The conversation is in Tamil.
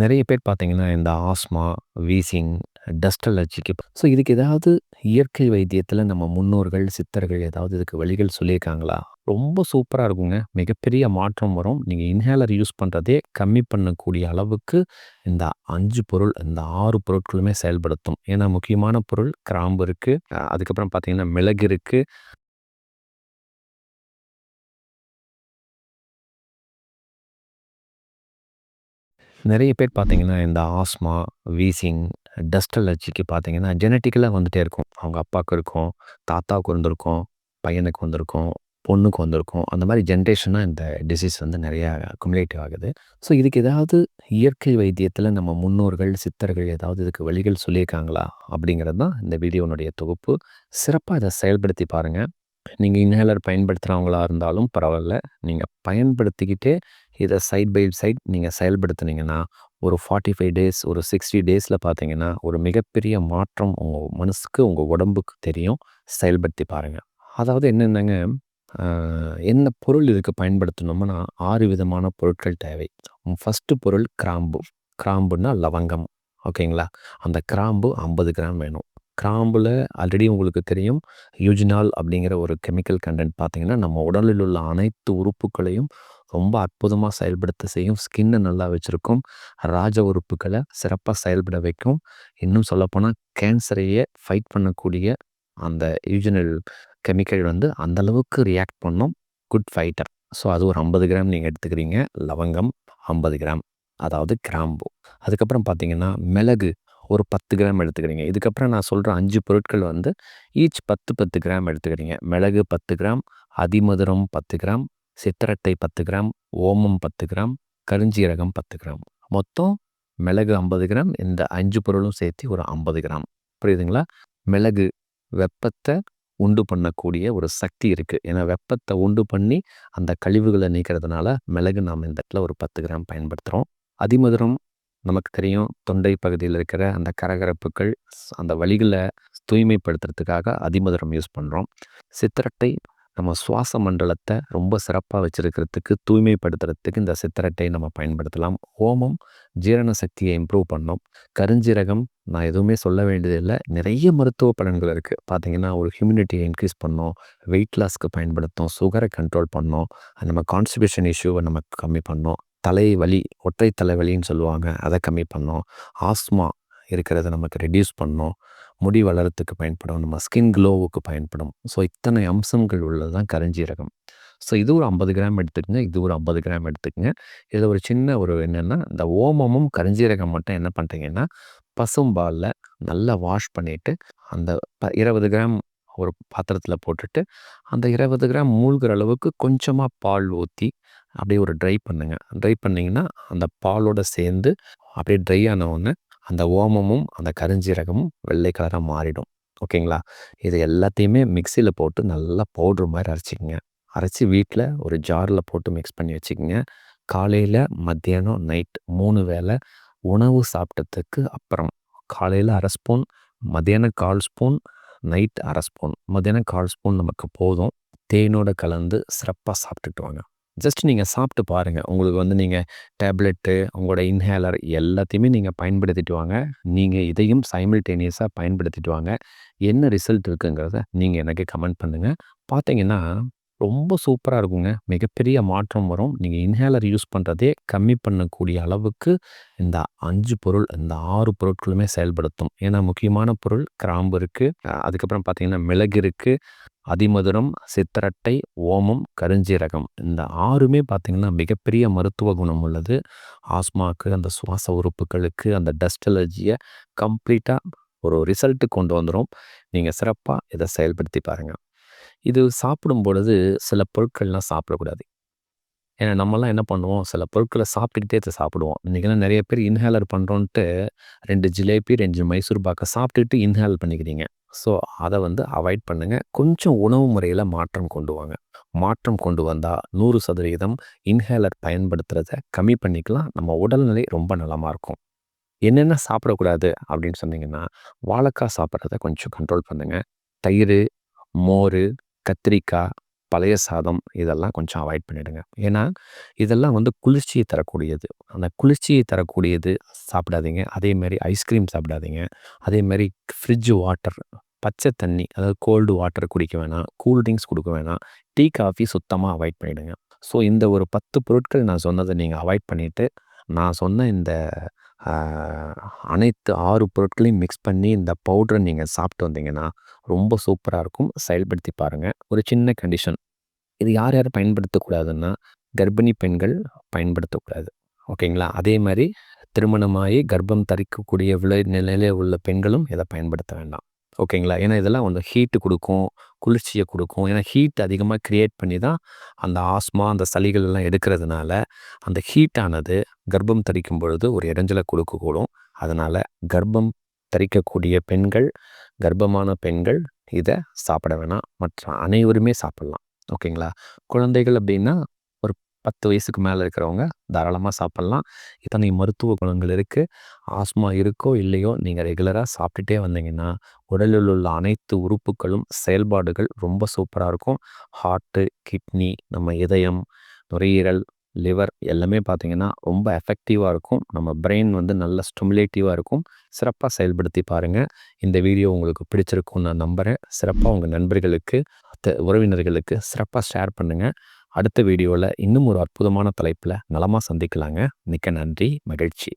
நிறைய பேர் பார்த்தீங்கன்னா, இந்த ஆஸ்மா, வீசிங், டஸ்ட் அலர்ஜிக்கு ஸோ இதுக்கு ஏதாவது இயற்கை வைத்தியத்தில் நம்ம முன்னோர்கள், சித்தர்கள் ஏதாவது இதுக்கு வழிகள் சொல்லியிருக்காங்களா? ரொம்ப சூப்பராக இருக்குங்க. மிகப்பெரிய மாற்றம் வரும். நீங்கள் இன்ஹேலர் யூஸ் பண்ணுறதே கம்மி பண்ணக்கூடிய அளவுக்கு இந்த அஞ்சு பொருள், இந்த ஆறு பொருட்களுமே செயல்படுத்தும். ஏன்னா முக்கியமான பொருள் கிராம்பு இருக்குது அதுக்கப்புறம் பார்த்தீங்கன்னா, மிளகு இருக்குது நிறைய பேர் பார்த்தீங்கன்னா, இந்த ஆஸ்மா, வீசிங், டஸ்ட் அலர்ஜிக்கு பார்த்தீங்கன்னா, ஜெனட்டிக்கலாக வந்துகிட்டே இருக்கும். அவங்க அப்பாவுக்கு இருக்கும், தாத்தாவுக்கு வந்திருக்கும் பையனுக்கு வந்திருக்கும், பொண்ணுக்கு வந்திருக்கும். அந்த மாதிரி ஜென்ரேஷனாக இந்த டிசீஸ் வந்து நிறையா அக்குமுலேட்டிவ் ஆகுது. ஸோ இதுக்கு ஏதாவது இயற்கை வைத்தியத்தில் நம்ம முன்னோர்கள், சித்தர்கள் ஏதாவது இதுக்கு வழிகள் சொல்லியிருக்காங்களா? அப்படிங்கிறது தான் இந்த வீடியோனுடைய தொகுப்பு. சிறப்பாக இதை செயல்படுத்தி பாருங்கள் நீங்கள் இன்ஹேலர் பயன்படுத்துகிறவங்களாக இருந்தாலும் பரவாயில்ல நீங்கள் பயன்படுத்திக்கிட்டே இதை சைட் பை சைட் நீங்கள் செயல்படுத்துனீங்கன்னா, ஒரு 45 டேஸ், ஒரு சிக்ஸ்டி டேஸில் பார்த்தீங்கன்னா, ஒரு மிகப்பெரிய மாற்றம் உங்கள் மனசுக்கு, உங்கள் உடம்புக்கு தெரியும். செயல்படுத்தி பாருங்க. அதாவது என்னென்னங்க என்ன பொருள் இதுக்கு பயன்படுத்தணும்னா, ஆறு விதமான பொருட்கள் தேவை. ஃபஸ்ட்டு பொருள் கிராம்பு. கிராம்புன்னா லவங்கம். ஓகேங்களா? அந்த கிராம்பு 50 கிராம் வேணும். கிராம்பில் ஆல்ரெடி உங்களுக்கு தெரியும், யூஜினால் அப்படிங்கிற ஒரு கெமிக்கல் கண்டென்ட் பார்த்தீங்கன்னா, நம்ம உடலில் உள்ள அனைத்து உறுப்புகளையும் ரொம்ப அற்புதமாக செயல்படுத்த செய்யும். ஸ்கின்னை நல்லா வச்சுருக்கும் ராஜ உறுப்புகளை சிறப்பாக செயல்பட வைக்கும். இன்னும் சொல்லப்போனால் கேன்சரையே ஃபைட் பண்ணக்கூடிய அந்த யூஜினல் கெமிக்கல் வந்து அந்த அளவுக்கு ரியாக்ட் பண்ணும். Good fighter. ஸோ அது ஒரு 50 கிராம் நீங்கள் எடுத்துக்கிறீங்க. லவங்கம் 50 கிராம். அதாவது கிராம்பு. அதுக்கப்புறம் பார்த்தீங்கன்னா, மிளகு ஒரு 10 கிராம் எடுத்துக்கிறீங்க. இதுக்கப்புறம் நான் சொல்கிற அஞ்சு பொருட்கள் வந்து ஈச் 10, 10 கிராம் எடுத்துக்கிறீங்க. மிளகு 10 கிராம், அதிமதுரம் 10 கிராம், சித்திரட்டை பத்து கிராம், ஓமம் 10 கிராம், கருஞ்சீரகம் 10 கிராம். மொத்தம் மிளகு 50 கிராம், இந்த அஞ்சு பொருளும் சேர்த்து ஒரு 50 கிராம். புரியுதுங்களா? மிளகு வெப்பத்தை உண்டு பண்ணக்கூடிய ஒரு சக்தி இருக்குது ஏன்னா வெப்பத்தை உண்டு பண்ணி அந்த கழிவுகளை நீக்கிறதுனால மிளகு நாம் இந்த இடத்துல ஒரு 10 கிராம் பயன்படுத்துகிறோம் அதிமதுரம் நமக்கு தெரியும். தொண்டை பகுதியில் இருக்கிற அந்த கரகரப்புகள், அந்த வழிகளை தூய்மைப்படுத்துறதுக்காக அதிமதுரம் யூஸ் பண்ணுறோம் சித்திரட்டை நம்ம சுவாச மண்டலத்தை ரொம்ப சிறப்பாக வச்சுருக்கிறதுக்கு தூய்மைப்படுத்துறதுக்கு இந்த சித்திரட்டை நம்ம பயன்படுத்தலாம். ஓமம் ஜீரண சக்தியை இம்ப்ரூவ் பண்ணோம் கருஞ்சீரகம் நான் எதுவுமே சொல்ல வேண்டியதில்லை நிறைய மருத்துவ பலன்கள் இருக்குது பார்த்தீங்கன்னா, ஒரு ஹியூமினிட்டியை இன்க்ரீஸ் பண்ணும். வெயிட் லாஸ்க்கு பயன்படுத்தும். சுகரை கண்ட்ரோல் பண்ணோம் நம்ம கான்ஸ்டிபேஷன் இஷ்யூவை நமக்கு கம்மி பண்ணோம் தலைவலி, ஒற்றை தலைவலின்னு சொல்லுவாங்க. அதை கம்மி பண்ணும். ஆஸ்மா இருக்கிறத நமக்கு ரெடியூஸ் பண்ணும். முடி வளர்றதுக்கு பயன்படும். நம்ம ஸ்கின் க்ளோவுக்கு பயன்படும். ஸோ இத்தனை அம்சங்கள் உள்ளது தான் கரஞ்சீரகம் ஸோ இது ஒரு 50 கிராம் எடுத்துக்கங்க. இது ஒரு 50 கிராம் எடுத்துக்கங்க. இதில் ஒரு சின்ன ஒரு என்னென்னா இந்த ஓமமும், கரிஞ்சீரகம் மட்டும் என்ன பண்ணுறீங்கன்னா பசும்பாலில் நல்லா வாஷ் பண்ணிவிட்டு அந்த ப 20 கிராம் ஒரு பாத்திரத்தில் போட்டுட்டு, அந்த 20 கிராம் மூழ்கிற அளவுக்கு கொஞ்சமாக பால் ஊற்றி அப்படியே ஒரு ட்ரை பண்ணுங்கள் ட்ரை பண்ணிங்கன்னா அந்த பாலோட சேர்ந்து அப்படியே ட்ரை ஆனவுடனே அந்த ஓமமும், அந்த கருஞ்சீரகமும் வெள்ளை கலராக மாறிடும். ஓகேங்களா? இது எல்லாத்தையுமே மிக்சியில் போட்டு நல்லா பவுடர் மாதிரி அரைச்சிக்கங்க அரைச்சி வீட்டில் ஒரு ஜாரில் போட்டு மிக்ஸ் பண்ணி வச்சுக்கோங்க காலையில் மத்தியானம், நைட் மூணு வேளை உணவு சாப்பிட்டதுக்கு அப்புறம், காலையில் அரை ஸ்பூன், மத்தியானம் 1/4 ஸ்பூன், நைட் அரை ஸ்பூன். மத்தியானம் 1/4 ஸ்பூன் நமக்கு போதும். தேனோட கலந்து சிறப்பாக சாப்பிட்டுட்டு வாங்க. ஜஸ்ட் நீங்கள் சாப்பிட்டு பாருங்கள் உங்களுக்கு வந்து நீங்கள் டேப்லெட்டு, உங்களோட இன்ஹேலர் எல்லாத்தையுமே நீங்கள் பயன்படுத்திட்டு வாங்க. நீங்கள் இதையும் சைமில்டேனியஸாக பயன்படுத்திட்டு வாங்க. என்ன ரிசல்ட் இருக்குங்கிறத நீங்கள் எனக்கு கமெண்ட் பண்ணுங்கள் பார்த்தீங்கன்னா, ரொம்ப சூப்பராக இருக்குங்க. மிகப்பெரிய மாற்றம் வரும். நீங்கள் இன்ஹேலர் யூஸ் பண்ணுறதே கம்மி பண்ணக்கூடிய அளவுக்கு இந்த அஞ்சு பொருள், இந்த ஆறு பொருட்களுமே செயல்படுத்தும். ஏன்னா முக்கியமான பொருள் கிராம்பு இருக்குது அதுக்கப்புறம் பார்த்தீங்கன்னா, மிளகு இருக்குது அதிமதுரம், சித்திரட்டை, ஓமம், கருஞ்சீரகம். இந்த ஆறுமே பார்த்திங்கன்னா மிகப்பெரிய மருத்துவ குணம் உள்ளது. ஆஸ்மாக்கு, அந்த சுவாச உறுப்புகளுக்கு, அந்த டஸ்ட் அலர்ஜியை கம்ப்ளீட்டாக ஒரு ரிசல்ட்டு கொண்டு வந்துடும் நீங்கள் சிறப்பாக இதை செயல்படுத்தி பாருங்கள் இது சாப்பிடும் பொழுது சில பொருட்கள்லாம் சாப்பிடக்கூடாது. ஏன்னா நம்மலாம் என்ன பண்ணுவோம், சில பொருட்களை சாப்பிட்டுக்கிட்டே இதை சாப்பிடுவோம். இன்றைக்கெல்லாம் நிறைய பேர் இன்ஹேலர் பண்ணுறோன்ட்டு ரெண்டு ஜிலேபி, ரெண்டு மைசூர் பாக்கை சாப்பிட்டுட்டு இன்ஹேல் பண்ணிக்கிறீங்க. ஸோ அதை வந்து அவாய்ட் பண்ணுங்கள் கொஞ்சம் உணவு முறையில் மாற்றம் கொண்டு வாங்க. மாற்றம் கொண்டு வந்தால் நூறு சதுவீதம் இன்ஹேலர் பயன்படுத்துகிறத கம்மி பண்ணிக்கலாம். நம்ம உடல்நிலை ரொம்ப நலமாக இருக்கும். என்னென்ன சாப்பிடக்கூடாது அப்படின்னு சொன்னீங்கன்னா, வாழைக்காய் சாப்பிட்றத கொஞ்சம் கண்ட்ரோல் பண்ணுங்கள் தயிர் மோர் கத்திரிக்காய் பழைய சாதம் இதெல்லாம் கொஞ்சம் அவாய்ட் பண்ணிடுங்க. ஏன்னா, இதெல்லாம் வந்து குளிர்ச்சியை தரக்கூடியது. அந்த குளிர்ச்சியை தரக்கூடியது சாப்பிடாதீங்க. அதேமாரி ஐஸ்கிரீம் சாப்பிடாதீங்க. அதேமாரி ஃப்ரிட்ஜ் வாட்டர் பச்சை தண்ணி அதாவது கோல்டு வாட்டர் குடிக்க வேணாம். கூல் ட்ரிங்க்ஸ் கொடுக்க வேணாம். டீ, காஃபி சுத்தமாக அவாய்ட் பண்ணிவிடுங்க ஸோ இந்த ஒரு 10 பொருட்கள் நான் சொன்னதை நீங்கள் அவாய்ட் பண்ணிவிட்டு நான் சொன்ன இந்த அனைத்து ஆறு பொருட்களையும் மிக்ஸ் பண்ணி இந்த பவுடரை நீங்கள் சாப்பிட்டு வந்தீங்கன்னா, ரொம்ப சூப்பராக இருக்கும். செயல்படுத்தி பாருங்கள் ஒரு சின்ன கண்டிஷன். இது யார் யார் பயன்படுத்தக்கூடாதுன்னா, கர்ப்பிணி பெண்கள் பயன்படுத்தக்கூடாது. ஓகேங்களா? அதே மாதிரி திருமணமாகி கர்ப்பம் தரிக்கக்கூடிய விளை நிலையில் உள்ள பெண்களும் இதை பயன்படுத்த வேண்டாம். ஓகேங்களா? ஏன்னா இதெல்லாம் வந்து ஹீட்டு கொடுக்கும் குளிர்ச்சியை கொடுக்கும் ஏன்னா ஹீட் அதிகமாக க்ரியேட் பண்ணி தான் அந்த ஆஸ்மா, அந்த சளிகள் எல்லாம் எடுக்கிறதுனால, அந்த ஹீட்டானது கர்ப்பம் தரிக்கும் பொழுது ஒரு இடைஞ்சலை கொடுக்கக்கூடும் அதனால் கர்ப்பம் தரிக்கக்கூடிய பெண்கள், கர்ப்பமான பெண்கள் இதை சாப்பிட வேணாம். மற்ற அனைவருமே சாப்பிட்லாம் ஓகேங்களா? குழந்தைகள் அப்படின்னா பத்து வயசுக்கு மேலே இருக்கிறவங்க தாராளமாக சாப்பிட்லாம் இத்தனை மருத்துவ குணங்கள் இருக்குது ஆஸ்மா இருக்கோ, இல்லையோ நீங்கள் ரெகுலராக சாப்பிட்டுட்டே வந்தீங்கன்னா, உடலில் உள்ள அனைத்து உறுப்புகளும், செயல்பாடுகள் ரொம்ப சூப்பராக இருக்கும். ஹார்ட்டு, கிட்னி, நம்ம இதயம், நுரையீரல், லிவர் எல்லாமே பார்த்தீங்கன்னா, ரொம்ப எஃபெக்டிவாக இருக்கும். நம்ம பிரெயின் வந்து நல்ல ஸ்டிமுலேட்டிவாக இருக்கும். சிறப்பாக செயல்படுத்தி பாருங்கள் இந்த வீடியோ உங்களுக்கு பிடிச்சிருக்கும்னு நான் நம்புகிறேன் சிறப்பாக உங்கள் நண்பர்களுக்கு, உறவினர்களுக்கு சிறப்பாக ஷேர் பண்ணுங்கள் அடுத்த வீடியோவில் இன்னும் ஒரு அற்புதமான தலைப்பில் நலமா சந்திக்கலாங்க. மிக்க நன்றி. மகிழ்ச்சி.